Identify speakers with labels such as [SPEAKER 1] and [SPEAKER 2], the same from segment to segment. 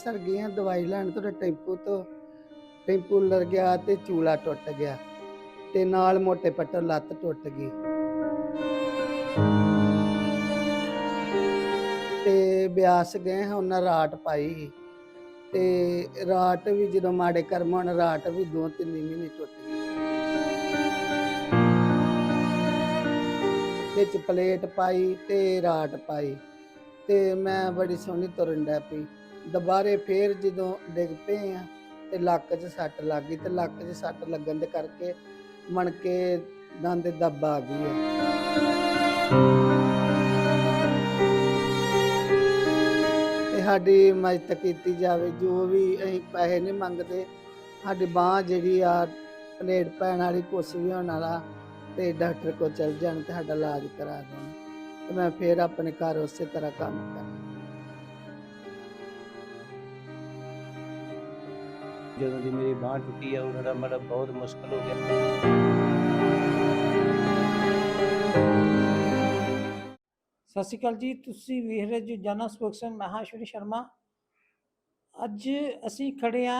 [SPEAKER 1] ਅੰਮ੍ਰਿਤਸਰ ਗਏ ਹਾਂ ਦਵਾਈ ਲੈਣ ਤੋਂ ਟੈਂਪੂ ਤੋਂ, ਟੈਂਪੂ ਲੜ ਗਿਆ ਤੇ ਚੂਲਾ ਟੁੱਟ ਗਿਆ ਤੇ ਨਾਲ ਮੋਟੇ ਪੱਟਰ ਲੱਤ ਟੁੱਟ ਗਈ। ਤੇ ਬਿਆਸ ਗਏ ਹਾਂ ਉਹਨਾਂ ਰਾਟ ਪਾਈ ਤੇ ਰਾਤ ਵੀ ਜਦੋਂ ਮਾੜੇ ਕਰਮ ਹੋਣ ਰਾਤ ਵੀ ਦੋ ਤਿੰਨ ਮਹੀਨੇ ਟੁੱਟ ਗਈ ਵਿੱਚ ਪਲੇਟ ਪਾਈ ਤੇ ਰਾਟ ਪਾਈ ਤੇ ਮੈਂ ਬੜੀ ਸੋਹਣੀ ਤੁਰਨ ਡੈ ਪਈ। ਦੁਬਾਰੇ ਫੇਰ ਜਦੋਂ ਡਿੱਗ ਪਏ ਆ ਤੇ ਲੱਕ 'ਚ ਸੱਟ ਲੱਗ ਗਈ ਤੇ ਲੱਕ 'ਚ ਸੱਟ ਲੱਗਣ ਦੇ ਕਰਕੇ ਮਣ ਕੇ ਦੰਦ ਦੇ ਦੱਬ ਆ ਗਈ ਹੈ ਤੇ ਸਾਡੀ ਮਦਦ ਕੀਤੀ ਜਾਵੇ, ਜੋ ਵੀ ਅਸੀਂ ਪੈਸੇ ਨਹੀਂ ਮੰਗਦੇ, ਸਾਡੀ ਬਾਹ ਜਿਹੜੀ ਆ, ਪਲੇਟ ਪੈਣ ਵਾਲੀ ਕੁਛ ਵੀ ਹੋਣ ਵਾਲਾ ਤੇ ਡਾਕਟਰ ਕੋਲ ਚਲ ਜਾਣ ਤੇ ਸਾਡਾ ਇਲਾਜ ਕਰਾ ਦੇਣ। ਤੇ ਮੈਂ ਫੇਰ ਆਪਣੇ ਘਰ ਉਸੇ ਤਰ੍ਹਾਂ ਕੰਮ ਕਰਾਂ
[SPEAKER 2] ਜਦੋਂ ਦੀ ਮੇਰੀ ਬਾਂਹ ਟੁੱਟੀ ਆ ਉਹਨਾਂ ਦਾ ਮਤਲਬ ਬਹੁਤ ਮੁਸ਼ਕਲ ਹੋ ਗਿਆ।
[SPEAKER 3] ਸਤਿ ਸ਼੍ਰੀ ਅਕਾਲ ਜੀ, ਤੁਸੀਂ ਵੇਖ ਰਹੇ ਜੋ ਜਨਾ ਸਪੋਕਸਮੈਨ ਮਹਾਸ਼ਵਰੀ ਸ਼ਰਮਾ। ਅੱਜ ਅਸੀਂ ਖੜੇ ਆ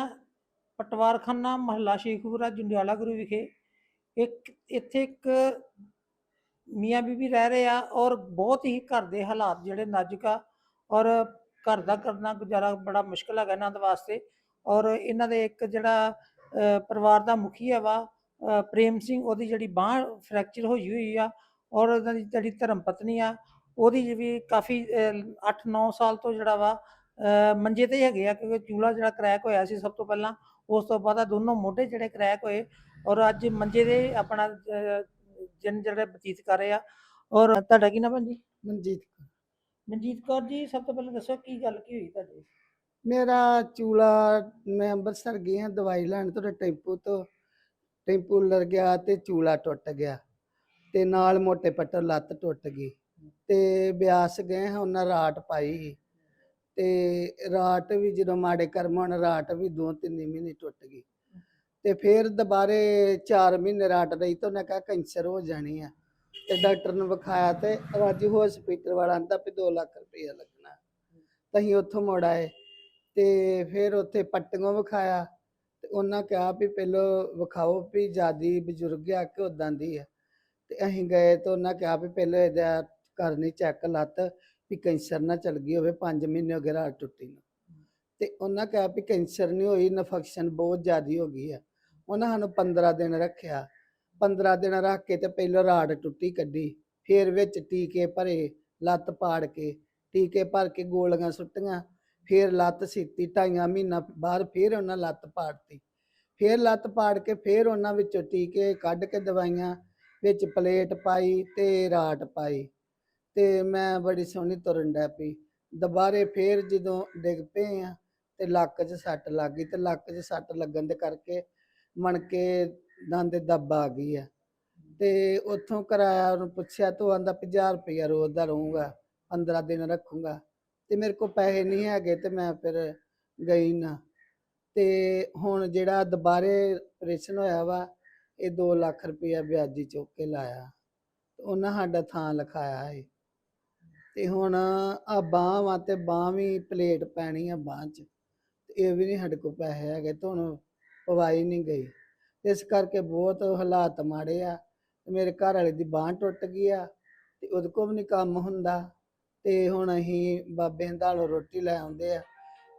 [SPEAKER 3] ਪਟਵਾਰਖਾਨਾ ਮਹੱਲਾ ਸ਼ੇਖੂਪੁਰਾ ਜੰਡਿਆਲਾ ਗੁਰੂ ਵਿਖੇ। ਇੱਕ ਇੱਥੇ ਇੱਕ ਮੀਆਂ ਬੀਬੀ ਰਹਿ ਰਹੇ ਆ ਔਰ ਬਹੁਤ ਹੀ ਘਰ ਦੇ ਹਾਲਾਤ ਜਿਹੜੇ ਨਾਜ਼ੁਕ ਆ ਔਰ ਘਰ ਦਾ ਕਰਨਾ ਗੁਜ਼ਾਰਾ ਬੜਾ ਮੁਸ਼ਕਲ ਹੈਗਾ ਇਹਨਾਂ ਦੇ ਵਾਸਤੇ। ਔਰ ਇਹਨਾਂ ਦੇ ਇੱਕ ਜਿਹੜਾ ਪਰਿਵਾਰ ਦਾ ਮੁਖੀਆ ਵਾ ਪ੍ਰੇਮ ਸਿੰਘ ਉਹਦੀ ਜਿਹੜੀ ਬਾਹ ਫ੍ਰੈਕਚਰ ਹੋਈ ਹੋਈ ਆ ਔਰ ਉਹਨਾਂ ਦੀ ਜਿਹੜੀ ਧਰਮ ਪਤਨੀ ਆ ਉਹਦੀ ਵੀ ਕਾਫੀ 8-9 ਸਾਲ ਤੋਂ ਜਿਹੜਾ ਵਾ ਮੰਜੇ ਤੇ ਹੈਗੇ ਆ ਕਿਉਂਕਿ ਚੂਲਾ ਜਿਹੜਾ ਕ੍ਰੈਕ ਹੋਇਆ ਸੀ ਸਭ ਤੋਂ ਪਹਿਲਾਂ ਉਸ ਤੋਂ ਬਾਅਦ ਆ ਦੋਨੋਂ ਮੋਢੇ ਜਿਹੜੇ ਕ੍ਰੈਕ ਹੋਏ ਔਰ ਅੱਜ ਮੰਜੇ ਦੇ ਆਪਣਾ ਦਿਨ ਜਿਹੜੇ ਬਤੀਤ ਕਰ ਰਹੇ ਆ ਔਰ ਤੁਹਾਡਾ ਕੀ ਨਾਮ ਹੈ ਜੀ
[SPEAKER 1] ਮਨਜੀਤ ਕੌਰ।
[SPEAKER 3] ਮਨਜੀਤ ਕੌਰ ਜੀ ਸਭ ਤੋਂ ਪਹਿਲਾਂ ਦੱਸੋ ਕੀ ਗੱਲ ਕੀ ਹੋਈ ਤੁਹਾਡੀ
[SPEAKER 1] ਮੇਰਾ ਚੂਲਾ, ਮੈਂ ਅੰਮ੍ਰਿਤਸਰ ਗਈ ਹਾਂ ਦਵਾਈ ਲੈਣ ਤੋਂ ਟੈਂਪੂ ਤੋਂ, ਟੈਂਪੂ ਲੜ ਗਿਆ ਤੇ ਚੂਲਾ ਟੁੱਟ ਗਿਆ ਤੇ ਨਾਲ ਮੋਟੇ ਪੱਟਰ ਲੱਤ ਟੁੱਟ ਗਈ ਤੇ ਬਿਆਸ ਗਏ ਹਾਂ, ਉਹਨਾਂ ਰਾਟ ਪਾਈ ਤੇ ਰਾਟ ਵੀ ਜਦੋਂ ਮਾੜੇ ਕਰਮ ਹੁਣ, ਰਾਟ ਵੀ ਦੋ ਤਿੰਨ ਮਹੀਨੇ ਟੁੱਟ ਗਈ ਤੇ ਫਿਰ ਦੁਬਾਰੇ 4 ਮਹੀਨੇ ਰਾਟ ਰਹੀ ਤਾਂ ਉਹਨੇ ਕਿਹਾ ਕੈਂਸਰ ਹੋ ਜਾਣੀ ਆ ਤੇ ਡਾਕਟਰ ਨੂੰ ਵਿਖਾਇਆ ਤੇ ਰਾਜੂ ਹਸਪੀਟਲ ਵਾਲਾ ਆਂਦਾ ਵੀ 2 ਲੱਖ ਰੁਪਇਆ ਲੱਗਣਾ। ਤਾਂ ਅਸੀਂ ਉੱਥੋਂ ਮੁੜ ਆਏ। ਤੇ ਫਿਰ ਉੱਥੇ ਪੱਟੀਆਂ ਵਿਖਾਇਆ ਤੇ ਉਹਨਾਂ ਕਿਹਾ ਵੀ ਪਹਿਲਾਂ ਵਿਖਾਓ ਵੀ ਜਿਆਦੀ ਬਜ਼ੁਰਗ ਆ ਕਿ ਉਦਾਂ ਦੀ ਆ। ਤੇ ਅਸੀਂ ਗਏ ਤਾਂ ਉਹਨਾਂ ਕਿਹਾ ਵੀ ਪਹਿਲਾਂ ਇਹਦਾ ਕਰਨੀ ਚੈੱਕ ਲੱਤ ਵੀ ਕੈਂਸਰ ਨਾ ਚਲ ਗਈ ਹੋਵੇ 5 ਮਹੀਨੇ ਹੋ ਗਏ ਰਾਤ ਟੁੱਟੀ ਨੂੰ। ਤੇ ਉਹਨਾਂ ਕਿਹਾ ਵੀ ਕੈਂਸਰ ਨਹੀਂ ਹੋਈ ਇਨਫੈਕਸ਼ਨ ਬਹੁਤ ਜ਼ਿਆਦੀ ਹੋ ਗਈ ਆ। ਉਹਨਾਂ ਸਾਨੂੰ 15 ਦਿਨ ਰੱਖਿਆ। 15 ਦਿਨ ਰੱਖ ਕੇ ਤੇ ਪਹਿਲਾਂ ਰਾੜ ਟੁੱਟੀ ਕੱਢੀ, ਫਿਰ ਵਿੱਚ ਟੀਕੇ ਭਰੇ, ਲੱਤ ਪਾੜ ਕੇ, ਟੀਕੇ ਭਰ ਕੇ ਗੋਲੀਆਂ ਸੁੱਟੀਆਂ। ਫੇਰ ਲੱਤ ਸੀਤੀ, ਢਾਈਆਂ ਮਹੀਨਾ ਬਾਅਦ ਫਿਰ ਉਹਨਾਂ ਲੱਤ ਪਾੜਤੀ। ਫਿਰ ਲੱਤ ਪਾੜ ਕੇ ਫਿਰ ਉਹਨਾਂ ਵਿੱਚੋਂ ਟੀਕੇ ਕੱਢ ਕੇ ਦਵਾਈਆਂ ਵਿੱਚ ਪਲੇਟ ਪਾਈ ਤੇ ਰਾਟ ਪਾਈ ਤੇ ਮੈਂ ਬੜੀ ਸੋਹਣੀ ਤੁਰਨ ਡੈ ਪਈ। ਦੁਬਾਰੇ ਫੇਰ ਜਦੋਂ ਡਿੱਗ ਪਏ ਆ ਤੇ ਲੱਕ 'ਚ ਸੱਟ ਲੱਗ ਗਈ ਤੇ ਲੱਕ 'ਚ ਸੱਟ ਲੱਗਣ ਦੇ ਕਰਕੇ ਮਣਕੇ ਦੰਦ ਦੱਬ ਆ ਗਈ ਆ। ਤੇ ਉੱਥੋਂ ਕਰਾਇਆ ਉਹਨੂੰ ਪੁੱਛਿਆ, ਤੂੰ ਆਂਦਾ 50 ਰੁਪਇਆ ਰੋਜ਼ ਦਾ ਰਹੂੰਗਾ 15 ਦਿਨ ਰੱਖੂੰਗਾ। ਤੇ ਮੇਰੇ ਕੋਲ ਪੈਸੇ ਨਹੀਂ ਹੈਗੇ ਤੇ ਮੈਂ ਫਿਰ ਗਈ ਨਾ। ਤੇ ਹੁਣ ਜਿਹੜਾ ਦੁਬਾਰੇ ਆਪਰੇਸ਼ਨ ਹੋਇਆ ਵਾ, ਇਹ 2 ਲੱਖ ਰੁਪਇਆ ਵਿਆਜੀ ਚੁੱਕ ਕੇ ਲਾਇਆ। ਉਹਨਾਂ ਸਾਡਾ ਥਾਂ ਲਿਖਾਇਆ ਹੈ ਤੇ ਹੁਣ ਆ ਬਾਂਹ ਵਾ ਤੇ ਬਾਂਹ ਵੀ ਪਲੇਟ ਪੈਣੀ ਆ ਬਾਂਹ 'ਚ। ਤੇ ਇਹ ਵੀ ਨਹੀਂ ਸਾਡੇ ਕੋਲ ਪੈਸੇ ਹੈਗੇ ਤੇ ਹੁਣ ਪਵਾਈ ਨਹੀਂ ਗਈ। ਇਸ ਕਰਕੇ ਬਹੁਤ ਹਾਲਾਤ ਮਾੜੇ ਆ। ਮੇਰੇ ਘਰ ਵਾਲੇ ਦੀ ਬਾਂਹ ਟੁੱਟ ਗਈ ਆ ਤੇ ਉਹਦੇ ਕੋਲ ਵੀ ਨਹੀਂ ਕੰਮ ਹੁੰਦਾ। ਤੇ ਹੁਣ ਅਸੀਂ ਬਾਬੇ ਹੰਦਾਲੋਂ ਰੋਟੀ ਲੈ ਆਉਂਦੇ ਆ।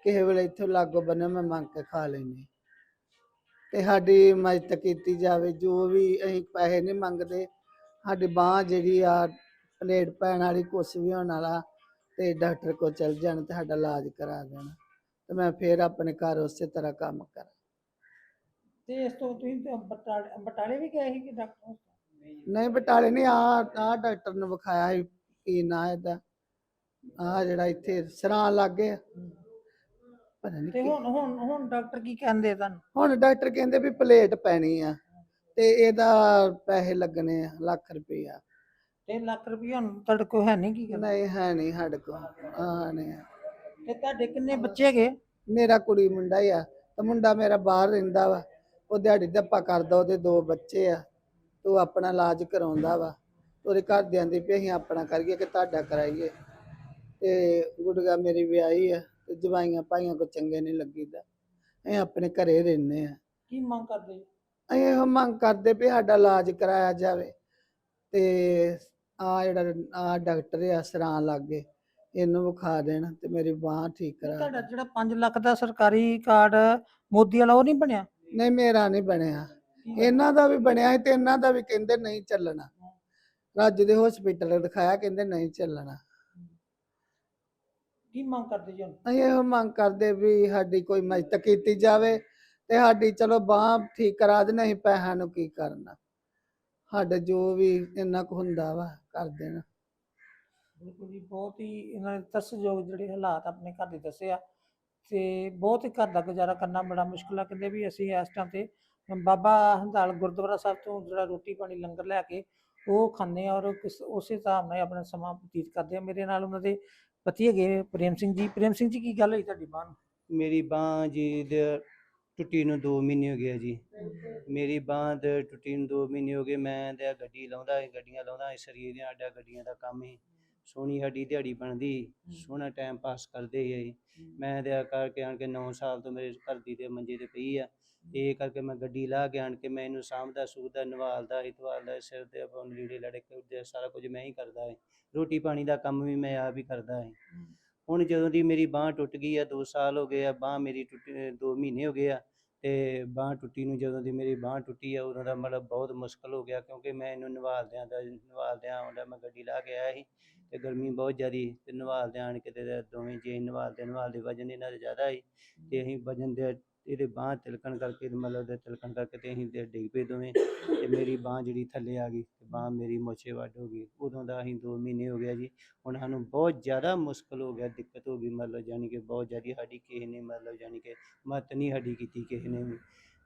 [SPEAKER 1] ਕਿਸੇ ਵੇਲੇ ਇੱਥੋਂ ਲਾਗੋ ਬੰਨੇ ਮੈਂ ਮੰਗ ਕੇ ਖਾ ਲੈਂਦੀ। ਤੇ ਸਾਡੀ ਮਦਦ ਕੀਤੀ ਜਾਵੇ ਜੋ ਵੀ ਅਸੀਂ ਪੈਸੇ ਨਹੀਂ ਮੰਗਦੇ ਸਾਡੀ ਬਾਹ ਜਿਹੜੀ ਆ ਪਲੇਟ ਪੈਣ ਵਾਲੀ ਕੁਛ ਵੀ ਹੋਣ ਵਾਲਾ ਤੇ ਡਾਕਟਰ ਕੋਲ ਚਲ ਜਾਣ ਤੇ ਸਾਡਾ ਇਲਾਜ ਕਰਾ ਦੇਣ। ਤੇ ਮੈਂ ਫੇਰ ਆਪਣੇ ਘਰ ਉਸੇ ਤਰ੍ਹਾਂ ਕੰਮ ਕਰਾਂ।
[SPEAKER 3] ਤੇ ਇਸ ਤੋਂ ਤੁਸੀਂ ਤਾਂ ਬਟਾਲੇ ਬਟਾਲੇ ਵੀ ਗਏ ਸੀ ਕਿ ਡਾਕਟਰ?
[SPEAKER 1] ਨਹੀਂ ਬਟਾਲੇ ਨਹੀਂ ਆ ਆ ਡਾਕਟਰ ਨੂੰ ਵਿਖਾਇਆ ਸੀ ਕੀ ਨਾਂ ਇਹਦਾ। ਆ ਜਿਹੜਾ ਇੱਥੇ ਸਰਾਂ ਲੱਗੇ ਆ। ਪਤਾ ਨਹੀਂ
[SPEAKER 3] ਤੇ
[SPEAKER 1] ਕੀ-
[SPEAKER 3] ਹੁਣ ਹੁਣ ਹੁਣ ਡਾਕਟਰ ਕੀ ਕਹਿੰਦੇ ਤੁਹਾਨੂੰ?
[SPEAKER 1] ਹੁਣ ਡਾਕਟਰ ਕਹਿੰਦੇ ਵੀ ਪਲੇਟ ਪੈਣੀ ਆ ਤੇ ਇਹਦਾ ਪੈਸੇ ਲੱਗਣੇ ਆ ਲੱਖ ਰੁਪਈਆ।
[SPEAKER 3] ਤੇ ਲੱਖ ਰੁਪਏ ਹੁਣ ਤੁਹਾਡੇ ਕੋਲ ਹੈ ਨਹੀਂ ਕੀ ਕਰਨਾ
[SPEAKER 1] ਨਹੀਂ ਹੈ ਨਹੀਂ ਸਾਡੇ ਕੋਲ ਆ ਨਹੀਂ ਆ।
[SPEAKER 3] ਤੇ ਤੁਹਾਡੇ ਕਿੰਨੇ ਬੱਚੇ ਹੈਗੇ?
[SPEAKER 1] ਮੇਰਾ ਕੁੜੀ ਮੁੰਡਾ ਹੀ ਆ ਤੇ ਮੁੰਡਾ ਮੇਰਾ ਬਾਹਰ ਰਹਿੰਦਾ ਵਾ। ਉਹ ਦਿਹਾੜੀ ਦੱਪਾ ਕਰਦਾ ਉਹਦੇ ਦੋ ਬੱਚੇ ਆ। ਤੇ ਉਹ ਆਪਣਾ ਇਲਾਜ ਕਰਾਉਂਦਾ ਵਾ। ਉਹਦੇ ਘਰ ਦੇ ਆਂਦੇ ਵੀ ਅਸੀਂ ਆਪਣਾ ਕਰੀਏ ਕਿ ਤੁਹਾਡਾ ਕਰਾਈਏ। ਤੇ ਗੁੜਗਾ ਮੇਰੀ ਵਿਆਹੀ ਆ ਤੇ ਜਵਾਈਆਂ ਭਾਈਆਂ ਕੋ ਚੰਗੇ ਨਹੀਂ ਲੱਗੀਦਾ। ਅਸੀਂ ਆਪਣੇ ਘਰੇ ਰਹਿੰਦੇ ਆ।
[SPEAKER 3] ਕੀ ਮੰਗ ਕਰਦੇ?
[SPEAKER 1] ਅਸੀਂ ਇਹੋ ਮੰਗ ਕਰਦੇ ਵੀ ਸਾਡਾ ਇਲਾਜ ਕਰਾਇਆ ਜਾਵੇ ਤੇ ਆ ਜਿਹੜਾ ਆ ਡਾਕਟਰ ਆ ਸਰਾਂ ਲੱਗੇ ਇਹਨੂੰ ਵਿਖਾ ਦੇਣ ਤੇ ਮੇਰੀ ਬਾਹ ਠੀਕ ਕਰਾ
[SPEAKER 3] ਤੁਹਾਡਾ। ਜਿਹੜਾ 5 ਲੱਖ ਦਾ ਸਰਕਾਰੀ ਕਾਰਡ ਮੋਦੀ ਵਾਲਾ ਉਹ ਨਹੀਂ ਬਣਿਆ?
[SPEAKER 1] ਨਹੀਂ ਮੇਰਾ ਨਹੀਂ ਬਣਿਆ। ਇਹਨਾਂ ਦਾ ਵੀ ਬਣਿਆ ਸੀ ਤੇ ਇਹਨਾਂ ਦਾ ਵੀ ਕਹਿੰਦੇ ਨਹੀਂ ਚੱਲਣਾ। ਰਾਜ ਦੇ ਹਸਪੀਟਲ ਦਿਖਾਇਆ ਕਹਿੰਦੇ ਨਹੀਂ ਚੱਲਣਾ।
[SPEAKER 3] ਕੀ ਮੰਗ ਕਰਦੇ ਜੀ ਹੁਣ?
[SPEAKER 1] ਅਸੀਂ ਇਹੋ ਮੰਗ ਕਰਦੇ ਵੀ ਸਾਡੀ ਕੋਈ ਮਦਦ ਕੀਤੀ ਜਾਵੇ ਤੇ ਸਾਡੀ ਚਲੋ ਬਾਹ ਠੀਕ ਕਰਾ ਦੇਣ ਅਸੀਂ ਪੈਸਿਆਂ ਨੂੰ ਕੀ ਕਰਨਾ? ਸਾਡੇ ਜੋ ਵੀ ਇੰਨਾ ਕੁ ਹੁੰਦਾ ਵਾ ਕਰ ਦੇਣ।
[SPEAKER 3] ਬਿਲਕੁਲ ਜੀ ਬਹੁਤ ਹੀ ਇਹਨਾਂ ਦੇ ਤਰਸਯੋਗ ਜਿਹੜੇ ਹਾਲਾਤ ਆਪਣੇ ਘਰ ਦੇ ਦੱਸੇ ਆ ਤੇ ਬਹੁਤ ਹੀ ਘਰ ਦਾ ਗੁਜ਼ਾਰਾ ਕਰਨਾ ਬੜਾ ਮੁਸ਼ਕਿਲ ਆ। ਕਹਿੰਦੇ ਵੀ ਅਸੀਂ ਇਸ ਟਾਈਮ ਤੇ ਬਾਬਾ ਹੰਦਾਲ ਗੁਰਦੁਆਰਾ ਸਾਹਿਬ ਤੋਂ ਜਿਹੜਾ ਰੋਟੀ ਪਾਣੀ ਲੰਗਰ ਲੈ ਕੇ ਉਹ ਖਾਂਦੇ ਆ ਔਰ ਕਿਸ ਉਸੇ ਹਿਸਾਬ ਨਾਲ ਆਪਣਾ ਸਮਾਂ ਬਤੀਤ ਕਰਦੇ ਆ। ਮੇਰੇ ਨਾਲ ਉਹਨਾਂ ਦੇ ਪਤੀ ਹੈਗੇ ਪ੍ਰੇਮ ਸਿੰਘ ਜੀ। ਪ੍ਰੇਮ ਸਿੰਘ ਜੀ, ਕੀ ਗੱਲ ਹੋਈ ਤੁਹਾਡੀ ਬਾਂਹ ਨੂੰ?
[SPEAKER 2] ਮੇਰੀ ਬਾਂਹ ਜੀ ਦੇ ਟੁੱਟੀ ਨੂੰ 2 ਮਹੀਨੇ ਹੋ ਗਏ ਆ ਜੀ। ਮੇਰੀ ਬਾਂਹ ਦੇ ਟੁੱਟੀ ਨੂੰ 2 ਮਹੀਨੇ ਹੋ ਗਏ, ਮੈਂ ਤੇ ਗੱਡੀ ਲਾਉਂਦਾ ਸੀ, ਗੱਡੀਆਂ ਲਾਉਂਦਾ ਸੀ, ਸਰੀਰ ਦੀਆਂ ਸਾਡਾ ਗੱਡੀਆਂ ਦਾ ਕੰਮ ਹੀ ਸੋਹਣੀ ਸਾਡੀ ਦਿਹਾੜੀ ਬਣਦੀ ਸੋਹਣਾ ਟਾਈਮ ਪਾਸ ਕਰਦੇ ਸੀ ਮੈਂ ਤੇ ਆ ਕਰਕੇ ਆਣ ਕੇ 9 ਸਾਲ ਤੋਂ ਮੇਰੇ ਘਰ ਦੀ ਦੇ ਮੰਜੇ ਤੇ ਪਈ ਆ। ਇਹ ਕਰਕੇ ਮੈਂ ਗੱਡੀ ਲਾ ਕੇ ਆਣ ਕੇ ਮੈਂ ਇਹਨੂੰ ਸਾਂਭਦਾ ਸੂਦਾ ਨਵਾਲਦਾ ਇਤਵਾਲਦਾ ਸਿਰ ਤੇ ਆਪਾਂ ਲੀੜੇ ਲੜੇ ਕੇ ਸਾਰਾ ਕੁਝ ਮੈਂ ਹੀ ਕਰਦਾ ਹੈ ਰੋਟੀ ਪਾਣੀ ਦਾ ਕੰਮ ਵੀ ਮੈਂ ਆਪ ਹੀ ਕਰਦਾ ਹੈ ਹੁਣ ਜਦੋਂ ਦੀ ਮੇਰੀ ਬਾਂਹ ਟੁੱਟ ਗਈ ਆ 2 ਸਾਲ ਹੋ ਗਏ ਆ, ਬਾਂਹ ਮੇਰੀ ਟੁੱਟੀ 2 ਮਹੀਨੇ ਹੋ ਗਏ ਆ, ਤੇ ਬਾਂਹ ਟੁੱਟੀ ਨੂੰ ਜਦੋਂ ਦੀ ਮੇਰੀ ਬਾਂਹ ਟੁੱਟੀ ਆ, ਉਦੋਂ ਦਾ ਮਤਲਬ ਬਹੁਤ ਮੁਸ਼ਕਲ ਹੋ ਗਿਆ, ਕਿਉਂਕਿ ਮੈਂ ਇਹਨੂੰ ਨਵਾਲਦਿਆਂ ਦਾ, ਨਵਾਲਦਿਆਂ ਆਉਂਦਾ ਮੈਂ ਗੱਡੀ ਲਾ ਕੇ ਆਇਆ ਸੀ, ਤੇ ਗਰਮੀ ਬਹੁਤ ਜ਼ਿਆਦੀ ਤੇ ਨਵਾਲਦਿਆਂ ਆਣ ਕੇ ਤੇ ਦੋਵੇਂ ਜੇ ਨਵਾਲਦੇ ਨਵਾਲਦੇ ਵਜਨ ਇਹਨਾਂ ਦਾ ਜ਼ਿਆਦਾ ਸੀ ਤੇ ਅਸੀਂ ਵਜਨ ਦੇ ਇਹਦੇ ਬਾਂਹ ਤਿਲਕਣ ਕਰਕੇ ਤੇ ਮਤਲਬ ਦੇ ਤਿਲਕਣ ਕਰਕੇ ਤੇ ਅਸੀਂ ਤੇ ਡਿੱਗ ਪਏ ਦੋਵੇਂ ਤੇ ਮੇਰੀ ਬਾਂਹ ਜਿਹੜੀ ਥੱਲੇ ਆ ਗਈ ਤੇ ਬਾਂਹ ਮੇਰੀ ਮੋਛੇ ਵੱਢ ਹੋ ਗਈ। ਉਦੋਂ ਦਾ ਅਸੀਂ 2 ਮਹੀਨੇ ਹੋ ਗਿਆ ਜੀ। ਹੁਣ ਸਾਨੂੰ ਬਹੁਤ ਜ਼ਿਆਦਾ ਮੁਸ਼ਕਲ ਹੋ ਗਿਆ, ਦਿੱਕਤ ਹੋ ਗਈ ਮਤਲਬ ਜਾਣੀ ਕਿ ਬਹੁਤ ਜ਼ਿਆਦਾ ਸਾਡੀ ਕਿਸੇ ਨੇ ਮਤਲਬ ਜਾਣੀ ਕਿ ਮਦਦ ਨਹੀਂ ਸਾਡੀ ਕੀਤੀ ਕਿਸੇ ਨੇ ਵੀ।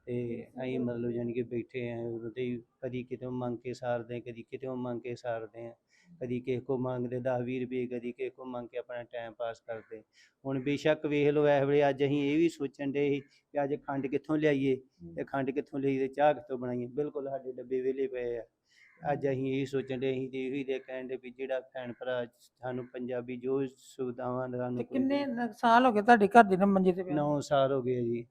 [SPEAKER 2] ਤੇ ਅਸੀਂ ਮਤਲਬ ਜਾਣੀ ਕਿ ਬੈਠੇ ਆ ਉਦੋਂ ਤੇ ਕਦੀ ਕਿਤੋਂ ਮੰਗ ਕੇ ਸਾਰਦੇ ਕਦੀ ਕਿਤੇ ਮੰਗ ਕੇ ਸਾਰਦੇ ਆ। ਕਦੀ ਕਿਸੇ ਕੋ ਮੰਗਦੇ 10 20 ਰੁਪਏ ਕਦੀ ਕਿਸੇ ਕੋ ਮੰਗ ਕੇ ਆਪਣਾ ਟਾਈਮ ਪਾਸ ਕਰਦੇ। ਹੁਣ ਬੇਸ਼ੱਕ ਵੇਖ ਲਓ ਇਸ ਵੇਲੇ ਅੱਜ ਅਸੀਂ ਇਹ ਵੀ ਸੋਚਣ ਦੇ ਸੀ ਕਿ ਅੱਜ ਖੰਡ ਕਿੱਥੋਂ ਲਿਆਈਏ ਤੇ ਖੰਡ ਕਿੱਥੋਂ ਲਈ ਤੇ ਚਾਹ ਕਿੱਥੋਂ ਬਣਾਈਏ। ਬਿਲਕੁਲ ਸਾਡੇ ਡੱਬੇ ਵਿਹਲੇ ਪਏ ਆ। ਅੱਜ ਅਸੀਂ ਇਹ ਸੋਚਣ ਦੇ ਅਸੀਂ ਤੇ ਇਹੀ ਦੇ ਕਹਿਣ ਦੇ ਵੀ ਜਿਹੜਾ ਭੈਣ ਭਰਾ ਸਾਨੂੰ ਪੰਜਾਬੀ ਜੋ ਸੁਵਿਧਾਵਾਂ ਦਾ
[SPEAKER 3] ਤੇ ਕਿੰਨੇ ਸਾਲ ਹੋ ਗਏ ਤੁਹਾਡੇ ਘਰ ਦੇ ਨਾ ਮੰਜੇ ਤੇ ਪਿਆ
[SPEAKER 2] 9 ਸਾਲ ਹੋ ਗਏ ਜੀ।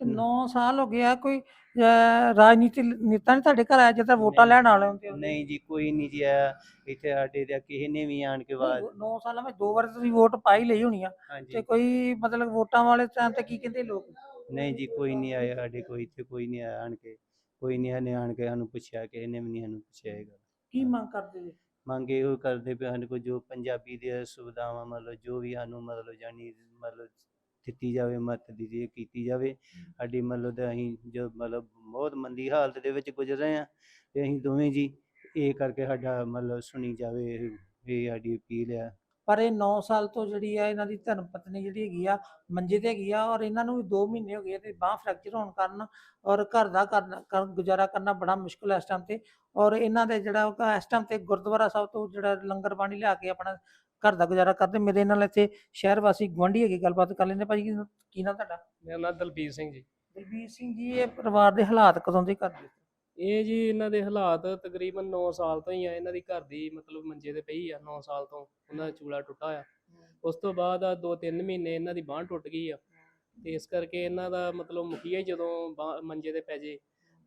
[SPEAKER 3] ਤੇ 9 ਸਾਲ ਹੋ ਗਿਆ ਕੋਈ ਅਹ, ਰਾਜਨੀਤੀ ਨੇਤਾ ਨਹੀਂ ਤੁਹਾਡੇ ਘਰ ਆਇਆ ਜਿੱਦਾਂ ਵੋਟਾਂ ਲੈਣ ਵਾਲੇ ਹੁੰਦੇ
[SPEAKER 2] ਨਹੀਂ ਜੀ ਕੋਈ ਨਹੀਂ ਜੀ ਆਇਆ ਇੱਥੇ ਸਾਡੇ ਤੇ ਕਿਸੇ ਨੇ ਵੀ ਆਣ ਕੇ ਆਵਾਜ਼
[SPEAKER 3] 9 ਸਾਲਾਂ ਵਿੱਚ ਦੋ ਵਾਰ ਤੁਸੀਂ ਵੋਟ ਪਾਈ ਲਈ ਹੋਣੀ ਆ। ਤੇ
[SPEAKER 2] ਹਾਂਜੀ
[SPEAKER 3] ਕੋਈ ਮਤਲਬ ਵੋਟਾਂ ਵਾਲੇ ਟਾਈਮ ਤੇ ਕੀ ਕਹਿੰਦੇ ਲੋਕ?
[SPEAKER 2] ਨਹੀਂ ਜੀ ਕੋਈ ਨਹੀਂ ਆਇਆ ਸਾਡੇ ਕੋਈ ਇੱਥੇ ਕੋਈ ਨਹੀਂ ਆਇਆ ਆਣ ਕੇ। ਕੋਈ ਨਹੀਂ ਨੇ ਆਣ ਕੇ ਸਾਨੂੰ ਪੁੱਛਿਆ ਕਿਸੇ ਨੇ ਵੀ ਨਹੀਂ ਸਾਨੂੰ ਪੁੱਛਿਆ ਹੈਗਾ।
[SPEAKER 3] ਕੀ ਮੰਗ ਕਰਦੇ ਜੀ?
[SPEAKER 2] ਮੰਗ ਇਹੋ ਕਰਦੇ ਪਏ ਕੋਲ ਜੋ ਪੰਜਾਬੀ ਦੀਆਂ ਸੁਵਿਧਾਵਾਂ ਮਤਲਬ ਜੋ ਵੀ ਸਾਨੂੰ ਮਤਲਬ ਜਾਨੀ ਮਤਲਬ ਦਿੱਤੀ ਜਾਵੇ ਮਦਦ ਦੀ ਕੀਤੀ ਜਾਵੇ। ਸਾਡੀ ਮਤਲਬ ਤੇ ਅਸੀਂ ਜੋ ਮਤਲਬ ਬਹੁਤ ਮੰਦੀ ਹਾਲਤ ਦੇ ਵਿੱਚ ਗੁਜ਼ਰ ਰਹੇ ਆ ਤੇ ਅਸੀਂ ਦੋਵੇਂ ਜੀ ਇਹ ਕਰਕੇ ਸਾਡਾ ਮਤਲਬ ਸੁਣੀ ਜਾਵੇ ਇਹ ਇਹ ਸਾਡੀ ਅਪੀਲ ਆ।
[SPEAKER 3] ਪਰ ਇਹ 9 ਸਾਲ ਤੋਂ ਜਿਹੜੀ ਆ ਇਹਨਾਂ ਦੀ ਧਰਮ ਪਤਨੀ ਜਿਹੜੀ ਹੈਗੀ ਆ ਮੰਜੇ ਤੇ ਹੈਗੀ ਆ ਔਰ ਇਹਨਾਂ ਨੂੰ ਵੀ 2 ਮਹੀਨੇ ਹੋ ਗਏ ਤੇ ਬਾਹ ਫ੍ਰੈਕਚਰ ਹੋਣ ਕਾਰਨ ਔਰ ਘਰ ਦਾ ਕਰਨਾ ਕਰ ਗੁਜ਼ਾਰਾ ਕਰਨਾ ਬੜਾ ਮੁਸ਼ਕਲ ਹੈ ਇਸ ਟਾਈਮ ਤੇ। ਔਰ ਇਹਨਾਂ ਦੇ ਜਿਹੜਾ ਉਹ ਇਸ ਟਾਈਮ ਤੇ ਗੁਰਦੁਆਰਾ ਸਾਹਿਬ ਤੋਂ ਜਿਹੜਾ ਲੰਗਰ ਪਾਣੀ ਲਿਆ ਕੇ ਆਪਣਾ ਘਰ ਦਾ ਗੁਜ਼ਾਰਾ ਕਰਦੇ ਮੇਰੇ ਨਾਲ ਇੱਥੇ ਸ਼ਹਿਰ ਵਾਸੀ ਗੁਆਂਢੀ ਹੈਗੇ ਗੱਲਬਾਤ ਕਰ ਲੈਂਦੇ। ਭਾਜੀ ਕੀ- ਕੀ ਨਾਮ ਤੁਹਾਡਾ?
[SPEAKER 4] ਮੇਰਾ ਨਾਮ ਦਲਬੀਰ ਸਿੰਘ ਜੀ।
[SPEAKER 3] ਦਲਬੀਰ ਸਿੰਘ ਜੀ ਇਹ ਪਰਿਵਾਰ ਦੇ ਹਾਲਾਤ ਕਦੋਂ ਦੇ ਕਰਦੇ
[SPEAKER 4] ਇਹ ਜੀ ਇਹਨਾਂ ਦੇ ਹਾਲਾਤ ਤਕਰੀਬਨ 9 ਸਾਲ ਤੋਂ ਹੀ ਆ। ਇਹਨਾਂ ਦੀ ਘਰ ਦੀ ਮਤਲਬ ਮੰਜੇ ਤੇ ਪਈ ਆ 9 ਸਾਲ ਤੋਂ। ਉਹਨਾਂ ਦਾ ਚੂਲਾ ਟੁੱਟਾ ਆ ਉਸ ਤੋਂ ਬਾਅਦ ਆ 2-3 ਮਹੀਨੇ ਇਹਨਾਂ ਦੀ ਬਾਂਹ ਟੁੱਟ ਗਈ ਆ। ਤੇ ਇਸ ਕਰਕੇ ਇਹਨਾਂ ਦਾ ਮਤਲਬ ਮੁਖੀਆ ਹੀ ਜਦੋਂ ਬਾਂਹ- ਮੰਜੇ ਤੇ ਪੈ ਜੇ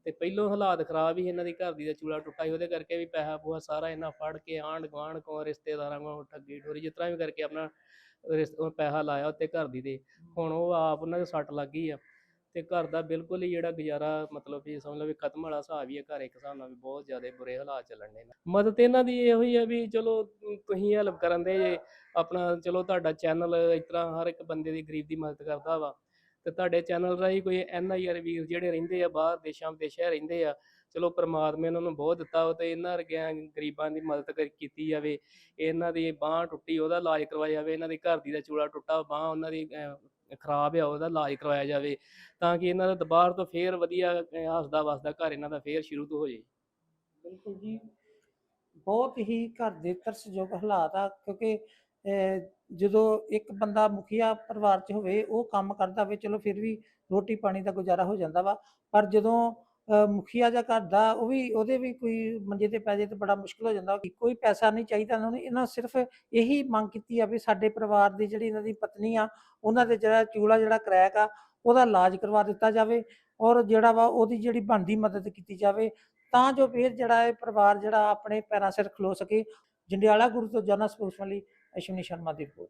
[SPEAKER 4] ਤੇ ਪਹਿਲੋਂ ਹਾਲਾਤ ਖਰਾਬ ਹੀ ਇਹਨਾਂ ਦੀ, ਘਰ ਦੀ ਦਾ ਚੂਲਾ ਟੁੱਟਾ ਸੀ, ਉਹਦੇ ਕਰਕੇ ਵੀ ਪੈਸਾ ਪੂਹਾ ਸਾਰਾ ਇਹਨਾਂ ਫੜ ਕੇ ਆਂਢ ਗੁਆਂਢ ਕੋ ਰਿਸ਼ਤੇਦਾਰਾਂ ਕੋ ਠੱਗੀ ਠੋਰੀ, ਜਿਸ ਤਰ੍ਹਾਂ ਵੀ ਕਰਕੇ ਆਪਣਾ ਪੈਸਾ ਲਾਇਆ ਉੱਤੇ ਘਰ ਦੀ ਦੇ ਹੁਣ ਉਹ ਆਪ ਉਹਨਾਂ ਦੇ ਸੱਟ ਲੱਗ ਗਈ ਆ ਤੇ ਘਰ ਦਾ ਬਿਲਕੁਲ ਹੀ ਜਿਹੜਾ ਗੁਜ਼ਾਰਾ ਮਤਲਬ ਵੀ ਸਮਝ ਲਓ ਵੀ ਖਤਮ ਵਾਲਾ ਹਿਸਾਬ ਹੀ ਹੈ ਘਰ ਇੱਕ ਹਿਸਾਬ ਨਾਲ ਵੀ ਬਹੁਤ ਜ਼ਿਆਦਾ ਬੁਰੇ ਹਾਲਾਤ ਚੱਲਣ ਦੇ ਨੇ। ਮਦਦ ਇਹਨਾਂ ਦੀ ਇਹੋ ਹੀ ਆ ਵੀ ਚਲੋ ਤੁਸੀਂ ਹੈਲਪ ਕਰਨ ਦੇ ਜੇ, ਆਪਣਾ ਚਲੋ ਤੁਹਾਡਾ ਚੈਨਲ ਇਸ ਤਰ੍ਹਾਂ ਹਰ ਇੱਕ ਬੰਦੇ ਦੀ ਗਰੀਬ ਦੀ ਮਦਦ ਕਰਦਾ ਵਾ। ਤੇ ਤੁਹਾਡੇ ਚੈਨਲ ਰਾਹੀਂ ਕੋਈ ਐਨ ਆਈ ਆਰ ਵੀਰ ਜਿਹੜੇ ਰਹਿੰਦੇ ਆ, ਬਾਹਰ ਦੇਸ਼ਾਂ ਵਿਦੇਸ਼ਾਂ ਰਹਿੰਦੇ ਆ, ਚਲੋ ਪ੍ਰਮਾਤਮਾ ਇਹਨਾਂ ਨੂੰ ਬਹੁਤ ਦਿੱਤਾ ਵਾ ਤੇ ਇਹਨਾਂ ਵਰਗਿਆਂ ਗਰੀਬਾਂ ਦੀ ਮਦਦ ਕਰ- ਕੀਤੀ ਜਾਵੇ, ਇਹਨਾਂ ਦੀ ਬਾਂਹ ਟੁੱਟੀ ਉਹਦਾ ਇਲਾਜ ਕਰਵਾਇਆ ਜਾਵੇ, ਇਹਨਾਂ ਦੀ ਘਰ ਦੀ ਦਾ ਚੂੜਾ ਟੁੱਟਾ, ਬਾਂਹ ਉਹਨਾਂ ਦੀ ਖਰਾਬ ਆ ਉਹਦਾ ਇਲਾਜ ਕਰਵਾਇਆ ਜਾਵੇ, ਤਾਂ ਕਿ ਇਹਨਾਂ ਦਾ ਦੁਬਾਰ ਤੋਂ ਫੇਰ ਵਧੀਆ ਹੱਸਦਾ ਵਸਦਾ ਘਰ ਇਹਨਾਂ ਦਾ ਫੇਰ ਸ਼ੁਰੂ ਤੋਂ ਹੋ ਜਾਏ।
[SPEAKER 3] ਬਿਲਕੁਲ ਜੀ, ਬਹੁਤ ਹੀ ਘਰ ਦੇ ਤਰਸਯੋਗ ਹਾਲਾਤ ਆ, ਕਿਉਂਕਿ ਜਦੋਂ ਇੱਕ ਬੰਦਾ ਮੁਖੀਆ ਪਰਿਵਾਰ 'ਚ ਹੋਵੇ ਉਹ ਕੰਮ ਕਰਦਾ ਹੋਵੇ ਚਲੋ ਫਿਰ ਵੀ ਰੋਟੀ ਪਾਣੀ ਦਾ ਗੁਜ਼ਾਰਾ ਹੋ ਜਾਂਦਾ ਵਾ। ਪਰ ਜਦੋਂ ਅ, ਮੁਖੀਆ ਜਾਂ ਘਰ ਦਾ ਉਹ ਵੀ ਉਹਦੇ ਵੀ ਕੋਈ ਮੰਜੇ ਤੇ ਪੈ ਜਾਏ ਤੇ ਬੜਾ ਮੁਸ਼ਕਲ ਹੋ ਜਾਂਦਾ ਕੋਈ ਪੈਸਾ ਨਹੀਂ ਚਾਹੀਦਾ ਉਹਨਾਂ ਨੂੰ। ਇਹਨਾਂ ਸਿਰਫ ਇਹੀ ਮੰਗ ਕੀਤੀ ਆ ਵੀ ਸਾਡੇ ਪਰਿਵਾਰ ਦੀ ਜਿਹੜੀ ਇਹਨਾਂ ਦੀ ਪਤਨੀ ਆ ਉਹਨਾਂ ਦੇ ਜਿਹੜਾ ਚੂਲਾ ਜਿਹੜਾ ਕਰੈਕ ਆ ਉਹਦਾ ਇਲਾਜ ਕਰਵਾ ਦਿੱਤਾ ਜਾਵੇ ਔਰ ਜਿਹੜਾ ਵਾ ਉਹਦੀ ਜਿਹੜੀ ਬਣਦੀ ਮਦਦ ਕੀਤੀ ਜਾਵੇ। ਤਾਂ ਜੋ ਫਿਰ ਜਿਹੜਾ ਇਹ ਪਰਿਵਾਰ ਜਿਹੜਾ ਆਪਣੇ ਪੈਰਾਂ ਸਿਰ ਖਲੋ ਸਕੇ। ਜੰਡਿਆਲਾ ਗੁਰੂ ਤੋਂ ਜਨਰਲ ਸਪੋਕਸਮੈਨ ਲਈ ਅਸ਼ਵਨੀ ਸ਼ਰਮਾ ਦੀ ਰਿਪੋਰਟ